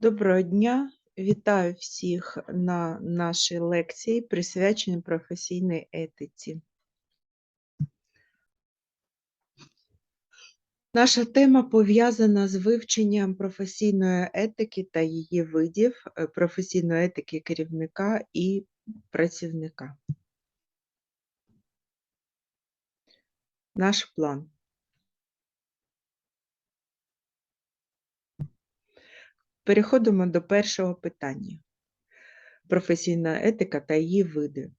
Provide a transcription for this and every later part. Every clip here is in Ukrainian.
Доброго дня! Вітаю всіх на нашій лекції, присвяченій професійній етиці. Наша тема пов'язана з вивченням професійної етики та її видів, е, професійної етики керівника і працівника. Наш план. Переходимо до першого питання. Професійна етика та її види.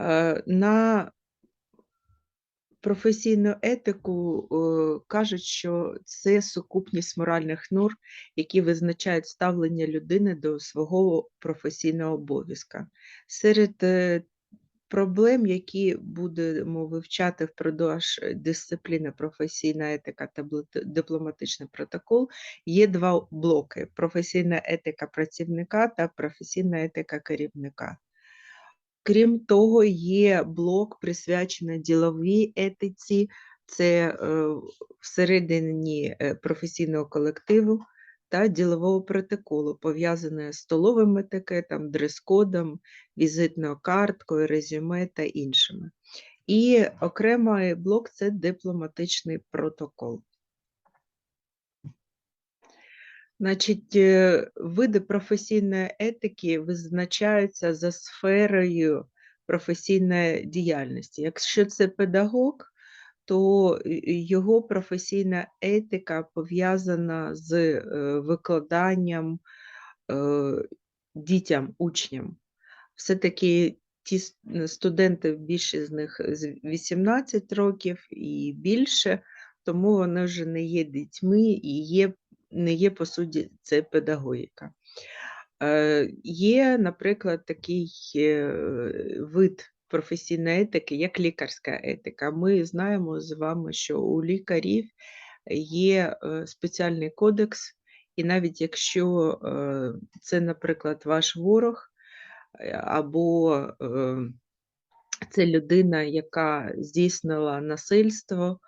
Е, На професійну етику е, кажуть, що це сукупність моральних норм, які визначають ставлення людини до свого професійного обов'язка. Серед е, проблем, які будемо вивчати впродовж дисципліни професійна етика та дипломатичний протокол, є два блоки: професійна етика працівника та професійна етика керівника. Крім того, є блок присвячений діловій етиці, це е, всередині е, професійного колективу та ділового протоколу, пов'язане з столовим етикетом, дрес-кодом, візитною карткою, резюме та іншими. І окремий блок це дипломатичний протокол. Значить, е, види професійної етики визначаються за сферою професійної діяльності. Якщо це педагог, то його професійна етика пов'язана з е, викладанням е, дітям, учням. Все-таки ті студенти, більшість з них 18 років і більше, тому вони вже не є дітьми і є, не є, по суті, це педагогіка. Е, Є, наприклад, такий вид професійної етики, як лікарська етика. Ми знаємо з вами, що у лікарів є е, спеціальний кодекс, і навіть якщо е, це, наприклад, ваш ворог, е, або е, це людина, яка здійснила насильство,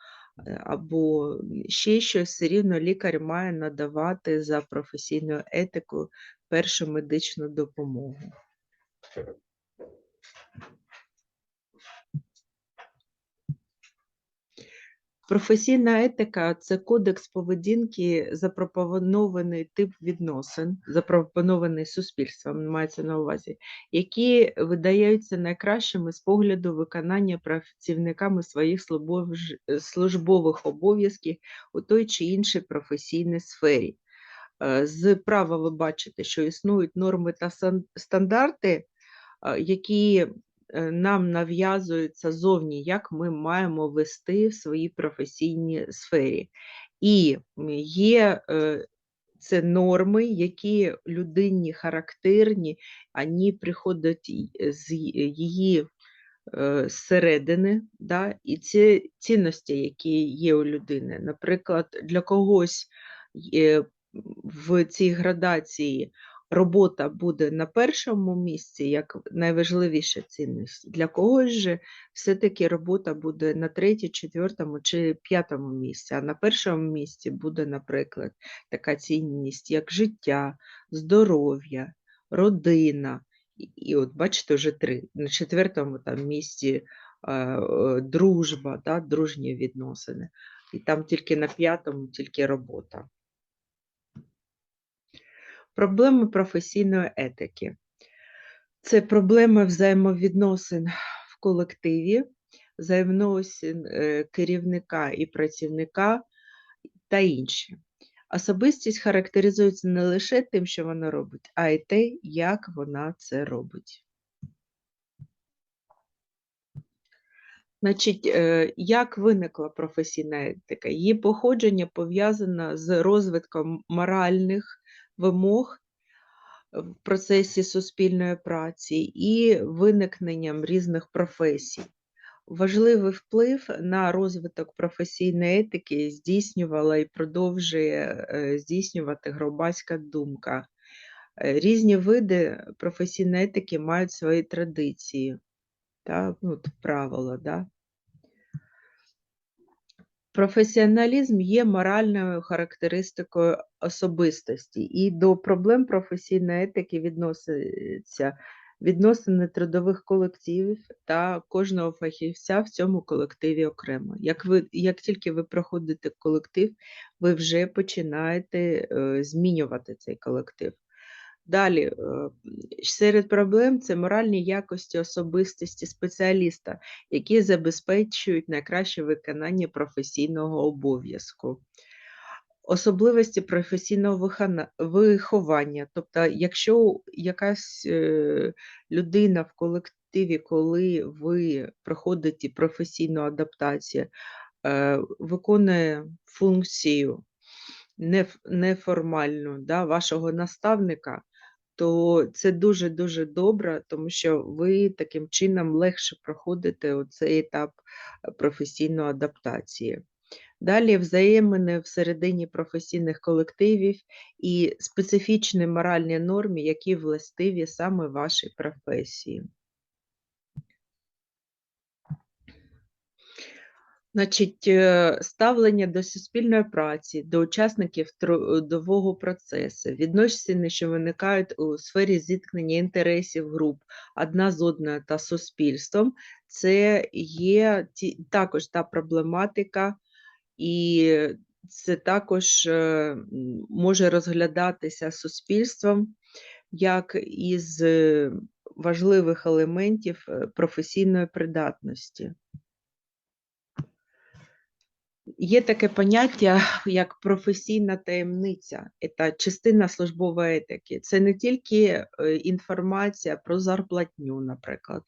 е, або ще щось, все рівно лікар має надавати за професійною етикою першу медичну допомогу. Професійна етика це кодекс поведінки, запропонований тип відносин, запропонований суспільством, мається на увазі, які видаються найкращими з погляду виконання працівниками своїх службових- обов'язків у той чи іншій професійній сфері. Е, З права ви бачите, що існують норми та стандарти, е, які нам нав'язуються зовні, як ми маємо вести в своїй професійній сфері. І є е, це норми, які людині характерні, вони приходять з її е, зсередини, да? і ці цінності, які є у людини. Наприклад, для когось в цій градації робота буде на першому місці як найважливіша цінність. Для когось же все-таки робота буде на третьому, четвертому чи п'ятому місці. А на першому місці буде, наприклад, така цінність, як життя, здоров'я, родина. І, от бачите, вже три. На четвертому там місці е, е, дружба, да, дружні відносини. І там тільки на п'ятому тільки робота. Проблеми професійної етики. Це проблеми взаємовідносин в колективі, взаємовідносин е, керівника і працівника та інші. Особистість характеризується не лише тим, що вона робить, а й те, як вона це робить. Значить, е, як виникла професійна етика? Її походження пов'язане з розвитком моральних вимог в процесі суспільної праці і виникненням різних професій. Важливий вплив на розвиток професійної етики здійснювала і продовжує е, здійснювати громадська думка. Е, Різні види професійної етики мають свої традиції, та, ну, от правила. Да? Професіоналізм є моральною характеристикою особистості, і до проблем професійної етики відносяться відносини трудових колективів та кожного фахівця в цьому колективі окремо. Як ви, як тільки ви проходите колектив, ви вже починаєте е, змінювати цей колектив. Далі, е, серед проблем це моральні якості особистості спеціаліста, які забезпечують найкраще виконання професійного обов'язку. Особливості професійного виховання. Тобто, якщо якась е, людина в колективі, коли ви проходите професійну адаптацію, е, виконує функцію неформальну да, вашого наставника, то це дуже-дуже добре, тому що ви таким чином легше проходите цей етап е, професійної адаптації. Далі взаємини всередині професійних колективів і специфічні моральні норми, які властиві саме вашій професії. Значить, е, ставлення до суспільної праці, до учасників трудового процесу, відносини, що виникають у сфері зіткнення інтересів груп одна з одною та суспільством, це є також та проблематика, і це також е, може розглядатися суспільством як із е, важливих елементів професійної придатності. Є таке поняття, як професійна таємниця, це частина службової етики. Це не тільки е, інформація про зарплатню, наприклад,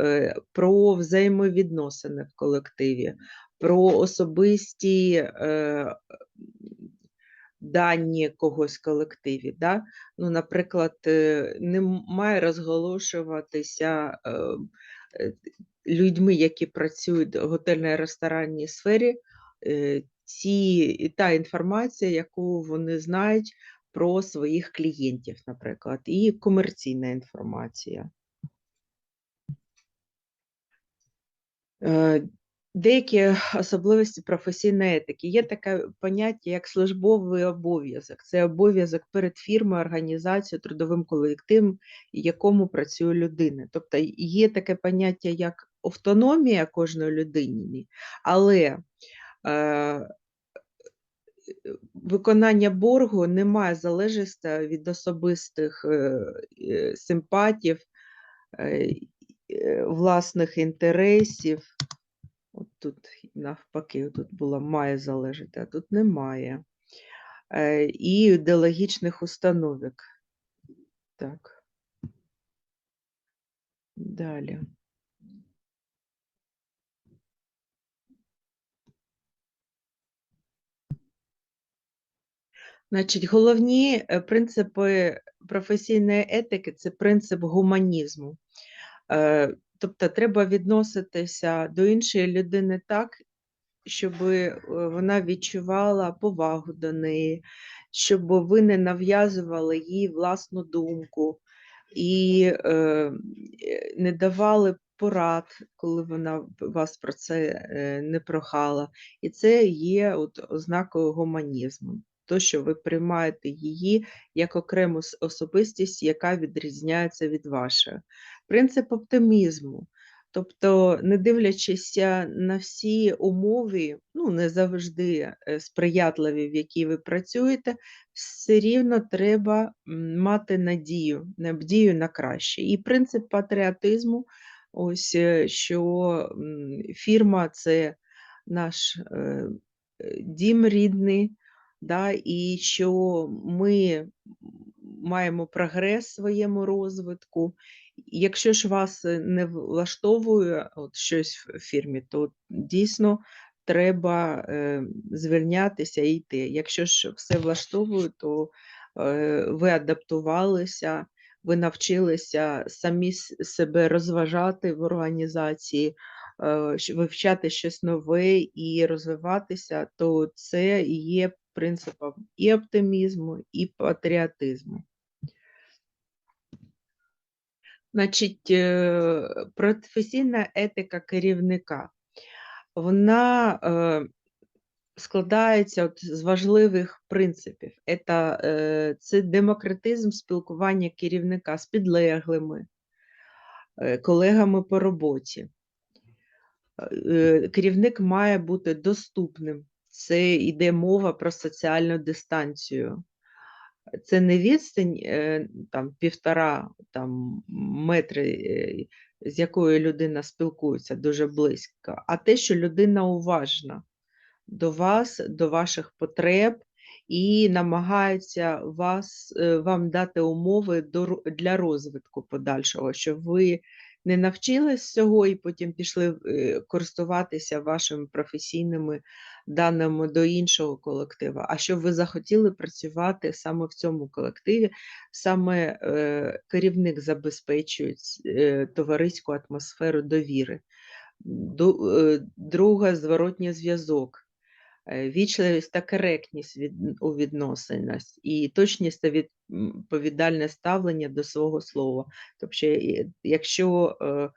е, про взаємовідносини в колективі, про особисті е, дані когось в колективі. Да? Ну, Наприклад, не має розголошуватися людьми, які працюють в готельно-ресторанній сфері. Е, ці, та інформація, яку вони знають про своїх клієнтів, наприклад, і комерційна інформація. Е, деякі особливості професійної етики. Є таке поняття, як службовий обов'язок. Це обов'язок перед фірмою, організацією, трудовим колективом, якому працює людина. Тобто є таке поняття, як автономія кожної людини, але виконання боргу не має залежності від особистих е, е, симпатів, власних інтересів. От тут навпаки, тут було має залежати, а тут немає. І ідеологічних установок. Так. Далі. Значить, головні е, принципи професійної етики це принцип гуманізму. Е, тобто, треба відноситися до іншої людини так, щоб е, вона відчувала повагу до неї, щоб ви не нав'язували їй власну думку і не давали порад, коли вона вас про це не прохала. І це є от ознакою гуманізму то, що ви приймаєте її як окрему особистість, яка відрізняється від вашої. Принцип оптимізму. Тобто, не дивлячись на всі умови, ну не завжди е, сприятливі, в якій ви працюєте, все рівно треба мати надію, надію на краще. І принцип патріотизму, ось е, що фірма це наш е, дім рідний, да, і що ми маємо прогрес в своєму розвитку. Якщо ж вас е, не влаштовує от щось в фірмі, то дійсно треба е, звільнятися і йти. Якщо ж все влаштовує, то е, ви адаптувалися, ви навчилися самі себе розважати в організації. Е, вивчати щось нове і розвиватися, то це є принципам і оптимізму, і патріотизму. Значить, е, професійна етика керівника, вона е, складається от з важливих принципів. Ета, е, Це демократизм спілкування керівника з підлеглими, е, колегами по роботі. Е, Керівник має бути доступним. Це йде мова про соціальну дистанцію. Це не відстань е, там, півтора там, метри, е, з якою людина спілкується дуже близько, а те, що людина уважна до вас, до ваших потреб і намагається вас, е, вам дати умови для розвитку подальшого, щоб ви не навчились всього і потім пішли користуватися вашими професійними даними до іншого колективу, а щоб ви захотіли працювати саме в цьому колективі, саме е, керівник забезпечує е, товариську атмосферу довіри. Ду- е, Друге, зворотній зв'язок. Е, Вічливість та коректність від, у відносинах і точність та відповідальне ставлення до свого слова. Тобто, якщо е,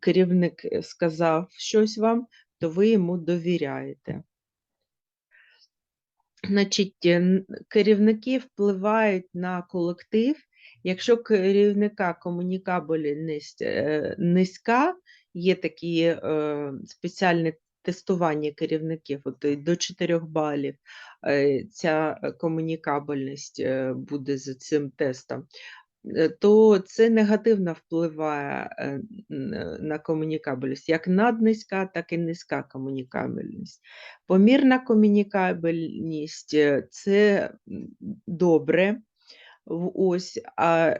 керівник сказав щось вам, то ви йому довіряєте. Значить, е, керівники впливають на колектив. Якщо керівника комунікабельність е, низька, є такі е, спеціальні тестування керівників, от до 4 балів е, ця е, комунікабельність е, буде за цим тестом, е, то це негативно впливає е, е, на комунікабельність, як наднизька, так і низька комунікабельність. Помірна комунікабельність е, це добре. Ось, а,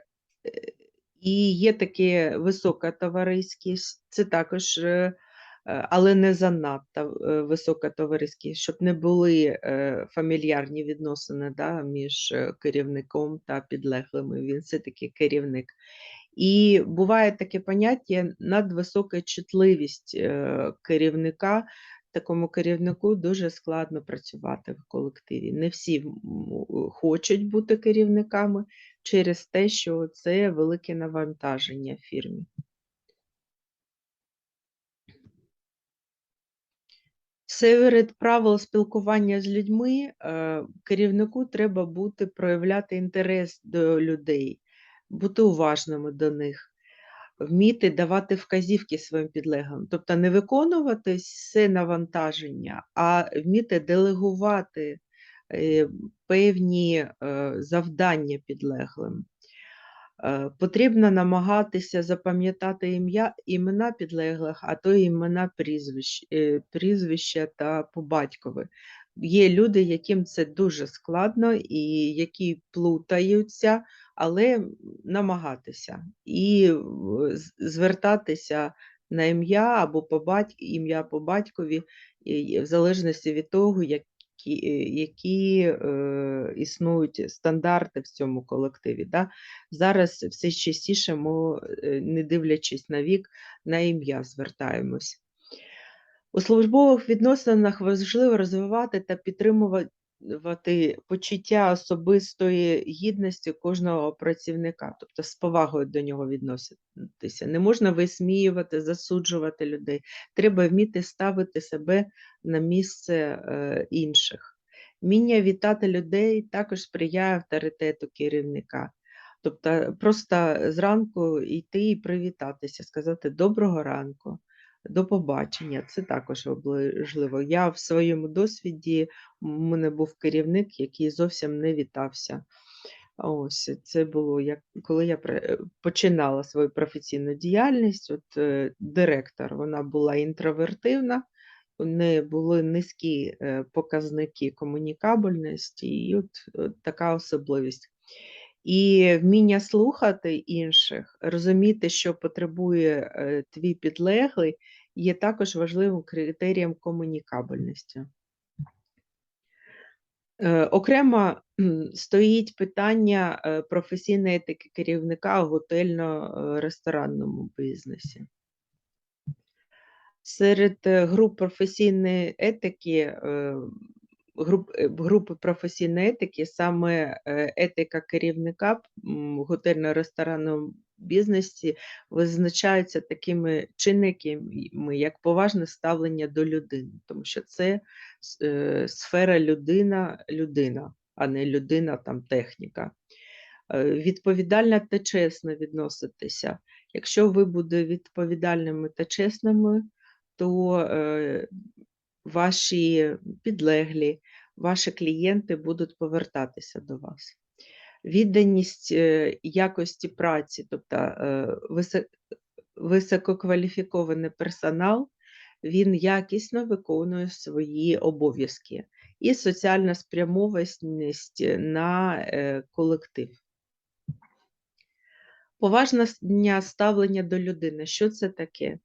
е, і є таке висока товариськість, це також, е, е, але не занадто е, висока товариськість, щоб не були е, фамільярні відносини да, між е, керівником та підлеглими. Він все-таки керівник. І буває таке поняття надвисока чутливість е, керівника. Такому керівнику дуже складно працювати в колективі. Не всі хочуть бути керівниками через те, що це велике навантаження фірмі. Серед правил спілкування з людьми е, керівнику треба бути проявляти інтерес до людей, бути уважними до них, вміти давати вказівки своїм підлеглим, тобто не виконувати все навантаження, а вміти делегувати е, певні е, завдання підлеглим. Е, Потрібно намагатися запам'ятати ім'я, імена підлеглих, а то імена прізвищ, е, прізвища та по батькові. Є люди, яким це дуже складно і які плутаються, але намагатися і звертатися на ім'я або по ім'я по батькові, в залежності від того, які, е, які е, існують стандарти в цьому колективі. Да? Зараз все частіше ми, е, не дивлячись на вік, на ім'я звертаємось. У службових відносинах важливо розвивати та підтримувати почуття особистої гідності кожного працівника, тобто з повагою до нього відноситися. Не можна висміювати, засуджувати людей. Треба вміти ставити себе на місце е, інших. Вміння вітати людей також сприяє авторитету керівника. Тобто просто зранку йти і привітатися, сказати доброго ранку, до побачення. Це також важливо. Я в своєму досвіді у мене був керівник, який зовсім не вітався. Ось це було як коли я починала свою професійну діяльність. От е, директор вона була інтровертивна, у неї були низькі е, показники комунікабельності, і от, от така особливість. І вміння слухати інших, розуміти, що потребує е, твій підлеглий, є також важливим критерієм комунікабельності. Е, Окремо стоїть питання е, професійної етики керівника у готельно-ресторанному бізнесі. Серед груп професійної етики груп, е, групи професійної етики, саме е, етика керівника в готельно-ресторанному бізнесі визначається такими чинниками, як поважне ставлення до людини, тому що це е, сфера людина-людина, а не людина там техніка. Відповідально та чесно відноситися. Якщо ви будете відповідальними та чесними, то ваші підлеглі, ваші клієнти будуть повертатися до вас. Відданість е, якості праці, тобто е, висококваліфікований персонал, він якісно виконує свої обов'язки і соціальна спрямованість на е, колектив. Поважне ставлення до людини. Що це таке?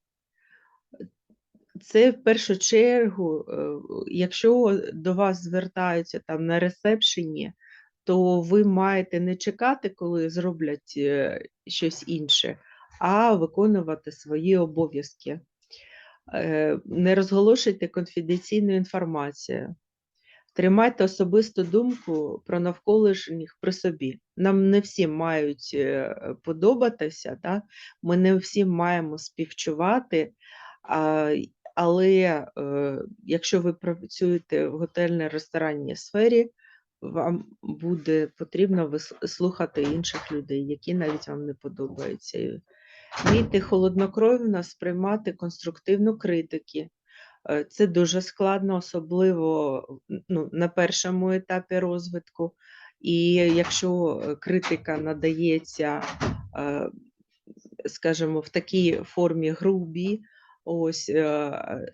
Це в першу чергу, е, якщо до вас звертаються там на ресепшені, то ви маєте не чекати, коли зроблять е, щось інше, а виконувати свої обов'язки. Е, Не розголошуйте конфіденційну інформацію. Тримайте особисту думку про навколишніх при собі. Нам не всім мають подобатися, да? ми не всім маємо співчувати, але е, якщо ви працюєте в готельно-ресторанній сфері, вам буде потрібно слухати інших людей, які навіть вам не подобаються. Вмійте холоднокровно сприймати конструктивну критики. Е, Це дуже складно, особливо ну, на першому етапі розвитку. І якщо е, критика надається, скажімо, в такій формі грубій, ось е,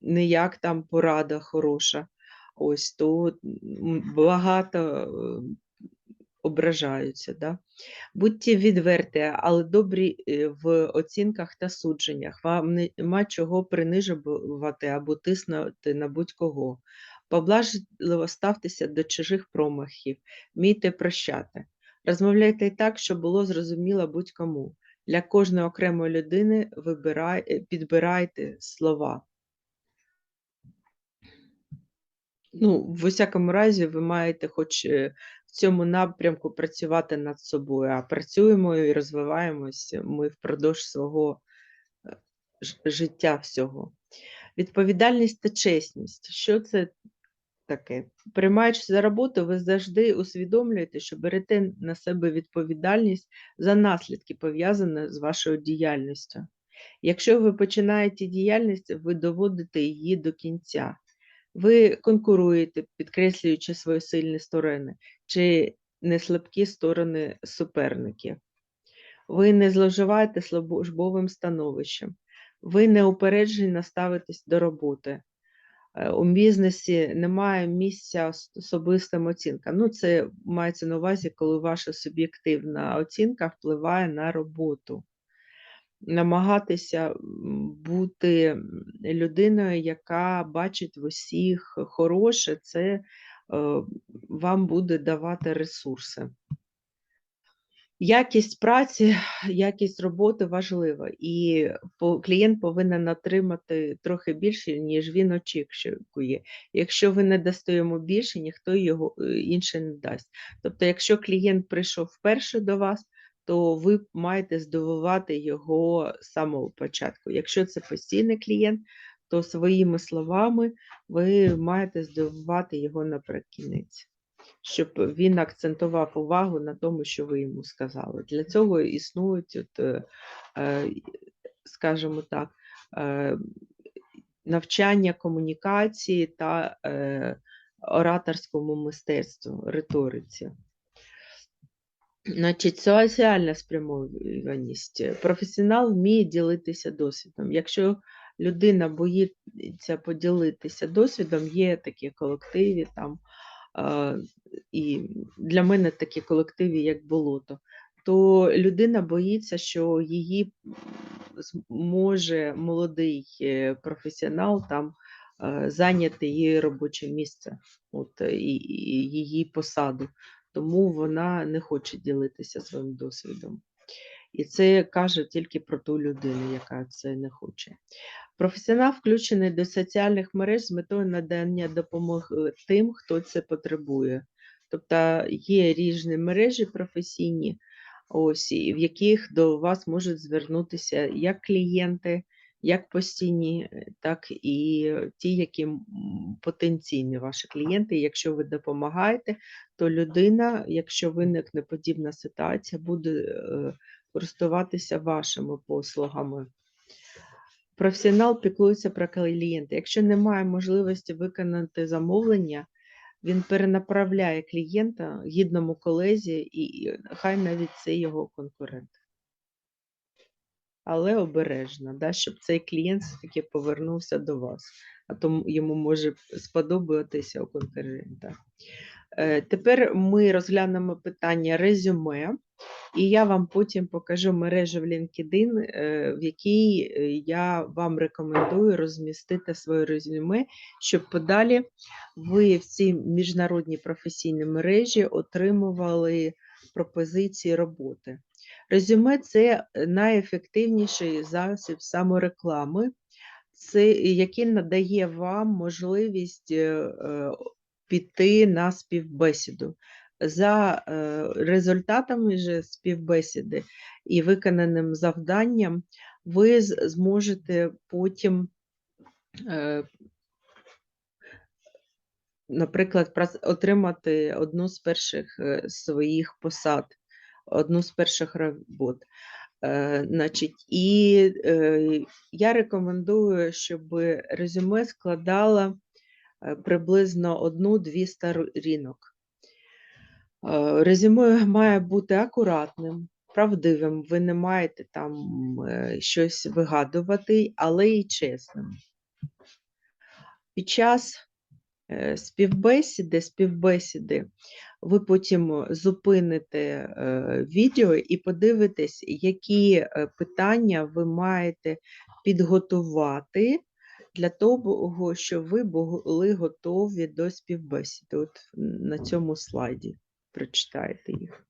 не як там порада хороша, ось то багато е, ображаються. Да? Будьте відверті, але добрі е, в оцінках та судженнях. Вам нема чого принижувати або тиснути на будь-кого. Поблажливо ставтеся до чужих промахів, вмійте прощати. Розмовляйте так, щоб було зрозуміло будь-кому. Для кожної окремої людини вибирай, е, підбирайте слова. Ну, в усякому разі, ви маєте хоч е, в цьому напрямку працювати над собою, а працюємо і розвиваємось ми впродовж свого е, життя всього. Відповідальність та чесність. Що це таке? Приймаючи за роботу, ви завжди усвідомлюєте, що берете на себе відповідальність за наслідки, пов'язані з вашою діяльністю. Якщо ви починаєте діяльність, ви доводите її до кінця. Ви конкуруєте, підкреслюючи свої сильні сторони чи неслабкі сторони суперників. Ви не зловживаєте службовим становищем. Ви неупереджено ставитесь до роботи. Е, У бізнесі немає місця особистим оцінкам. Ну, це мається на увазі, коли ваша суб'єктивна оцінка впливає на роботу намагатися бути людиною, яка бачить в усіх хороше, це е, вам буде давати ресурси. Якість праці, якість роботи важлива, і клієнт повинен отримати трохи більше, ніж він очікує. Якщо ви не дасте йому більше, ніхто його е, інше не дасть. Тобто, якщо клієнт прийшов вперше до вас, то ви маєте здивувати його з самого початку. Якщо це постійний клієнт, то своїми словами ви маєте здивувати його наприкінець, щоб він акцентував увагу на тому, що ви йому сказали. Для цього існують, от, е, е, скажімо так, е, навчання комунікації та ораторському мистецтву, риториці. Значить, соціальна спрямованість. Професіонал вміє ділитися досвідом. Якщо людина боїться поділитися досвідом, є такі колективи там, і для мене такі колективи, як болото, то людина боїться, що її зможе молодий е, професіонал там е, зайняти її робоче місце, от, і, її посаду тому вона не хоче ділитися своїм досвідом. І це каже тільки про ту людину, яка це не хоче. Професіонал включений до соціальних мереж з метою надання допомоги тим, хто це потребує. Тобто є різні мережі професійні, ось, в яких до вас можуть звернутися як клієнти, як постійні, так і ті, які потенційні ваші клієнти. Якщо ви допомагаєте, то людина, якщо виникне подібна ситуація, буде е, користуватися вашими послугами. Професіонал піклується про клієнта. Якщо немає можливості виконати замовлення, він перенаправляє клієнта гідному колезі, і хай навіть це його конкурент. Але обережно, да, щоб цей клієнт все-таки повернувся до вас, а то йому може сподобатися у конкурента. Е, Тепер ми розглянемо питання резюме, і я вам потім покажу мережу в LinkedIn, е, в якій е, я вам рекомендую розмістити своє резюме, щоб подалі ви в цій міжнародній професійній мережі отримували пропозиції роботи. Резюме це найефективніший засіб самореклами, який надає вам можливість піти на співбесіду. За е, результатами же співбесіди і виконаним завданням, ви зможете потім, е, наприклад, отримати одну з перших е, своїх посад, одну з перших робот. Значить, і я рекомендую, щоб резюме складало е, приблизно одну-дві сторінок. Е, Резюме має бути акуратним, правдивим. Ви не маєте там е, щось вигадувати, але й чесним. Під час е, співбесіди, співбесіди ви потім зупините е, відео і подивитесь, які е, питання ви маєте підготувати для того, щоб ви були готові до співбесіди. От на цьому слайді прочитаєте їх.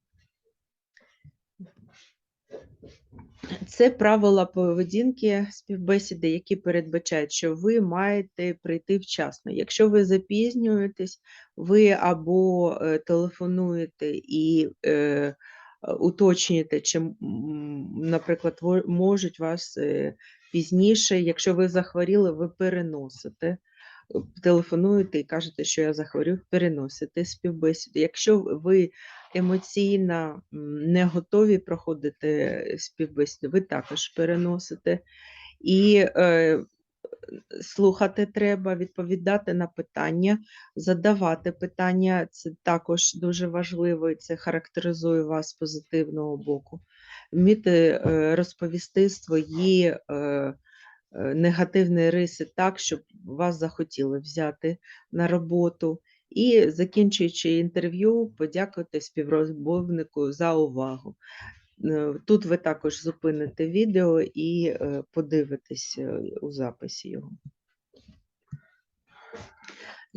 Це правила поведінки співбесіди, які передбачають, що ви маєте прийти вчасно. Якщо ви запізнюєтесь, ви або е, телефонуєте і е, уточнюєте, чи, наприклад, можуть вас е, пізніше, якщо ви захворіли, ви переносите. е, Телефонуєте і кажете, що я захворів, переносите співбесіду. Якщо ви емоційно не готові проходити співбесіду, ви також переносите. І е, слухати треба, відповідати на питання, задавати питання. Це також дуже важливо, і це характеризує вас з позитивного боку. Вміти е, розповісти свої е, е, негативні риси так, щоб вас захотіли взяти на роботу. І закінчуючи інтерв'ю, подякувати співрозмовнику за увагу. Тут ви також зупините відео і подивитесь у записі його.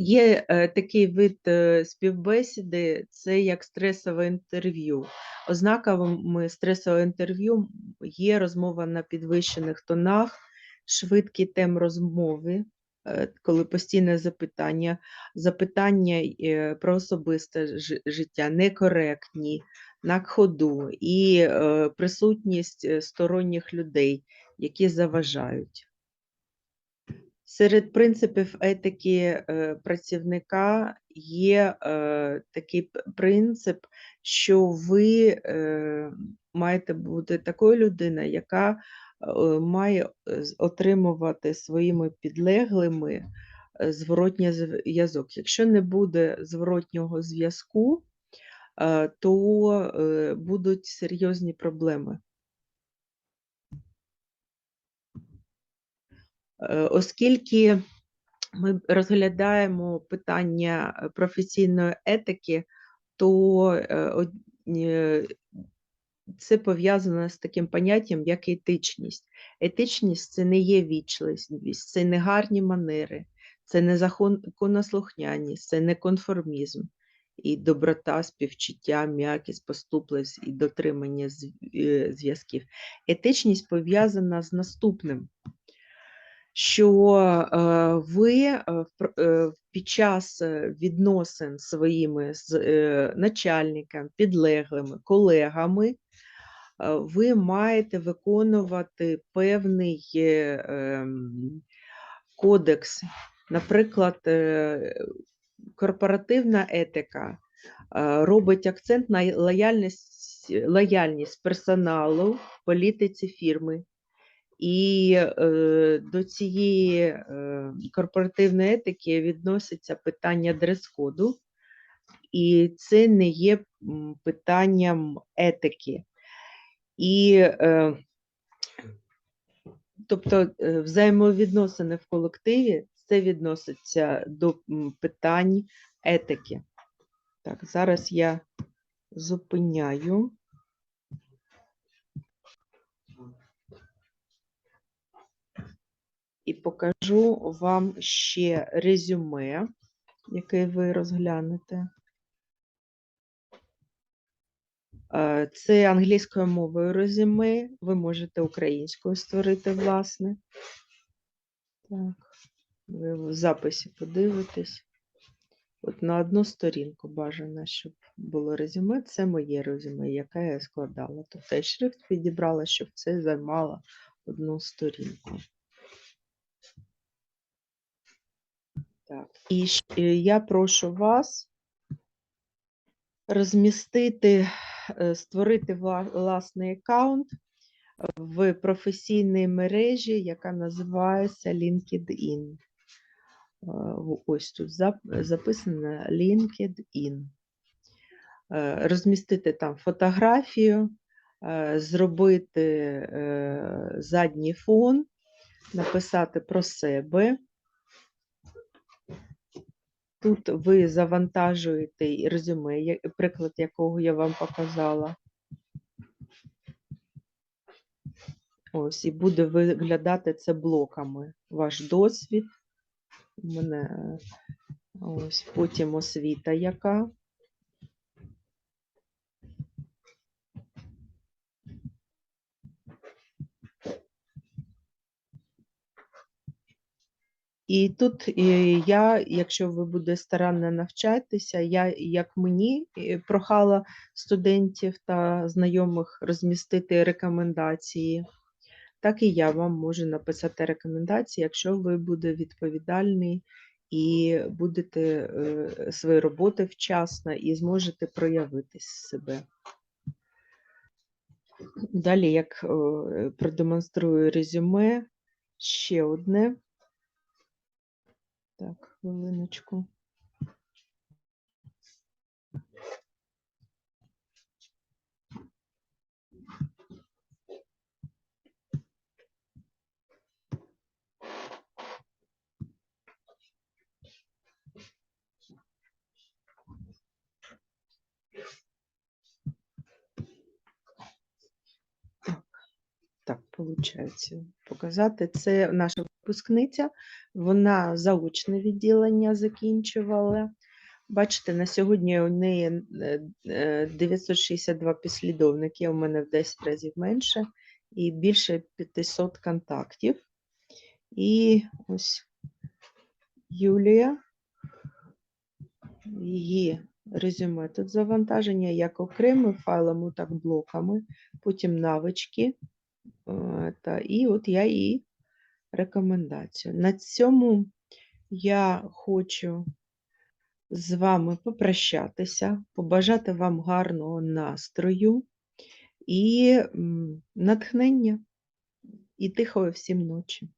Є е, такий вид е, співбесіди, це як стресове інтерв'ю. Ознаками стресового інтерв'ю є розмова на підвищених тонах, швидкий тем розмови, е, коли постійне запитання, запитання про особисте життя некоректні, на ходу і присутність сторонніх людей, які заважають. Серед принципів етики е, працівника є е, такий принцип, що ви е, маєте бути такою людиною, яка має отримувати своїми підлеглими зворотній зв'язок. Якщо не буде зворотнього зв'язку, то будуть серйозні проблеми. Оскільки ми розглядаємо питання е, професійної етики, то е, е, це пов'язано з таким поняттям, як етичність. Етичність це не є вічливість, це не гарні манери, це не законослухняність, це не конформізм. І доброта, співчуття, м'якість, поступливість і дотримання е, зв'язків. Етичність пов'язана з наступним. Що ви під час е, відносин своїми з е, начальником, підлеглими, колегами, е, ви маєте виконувати певний е, ем, кодекс. Наприклад, е, корпоративна етика е, робить акцент на лояльність, лояльність персоналу політиці фірми. І е, до цієї е, корпоративної етики відноситься питання дрес-коду, і це не є питанням етики. І, е, тобто, е, взаємовідносини в колективі це відноситься до питань етики. Так, зараз я зупиняю. І покажу вам ще резюме, яке ви розглянете. Е, Це англійською мовою резюме. Ви можете українською створити, власне. Так, ви в записі подивитесь. От на одну сторінку бажано, щоб було резюме. Це моє резюме, яке я складала. Тобто я шрифт підібрала, щоб це займало одну сторінку. Так. І е, я прошу вас розмістити, е, створити власний аккаунт в професійній мережі, яка називається LinkedIn. Е, Ось тут зап- записано LinkedIn. Розмістити там фотографію, зробити задній фон, написати про себе. Тут ви завантажуєте резюме, приклад якого я вам показала. Ось, і буде виглядати це блоками. Ваш досвід. У мене ось потім освіта яка. І тут е, я, якщо ви будете старанно навчатися, я, як мені, е, прохала студентів та знайомих розмістити рекомендації, так і я вам можу написати рекомендації, якщо ви будете відповідальний і будете е, свої роботи вчасно і зможете проявити себе. Далі, як продемонструю резюме, ще одне. Так, хвилиночку. Виходить показати. Це наша випускниця. Вона заочне відділення закінчувала. Бачите, на сьогодні у неї е, е, 962 послідовники, у мене в 10 разів менше, і більше 500 контактів. І ось Юлія, її резюме тут завантаження як окремим файлами, так блоками, потім навички. Е, Та, і от я її рекомендацію. На цьому я хочу з вами попрощатися, побажати вам гарного настрою і натхнення, і тихої всім ночі.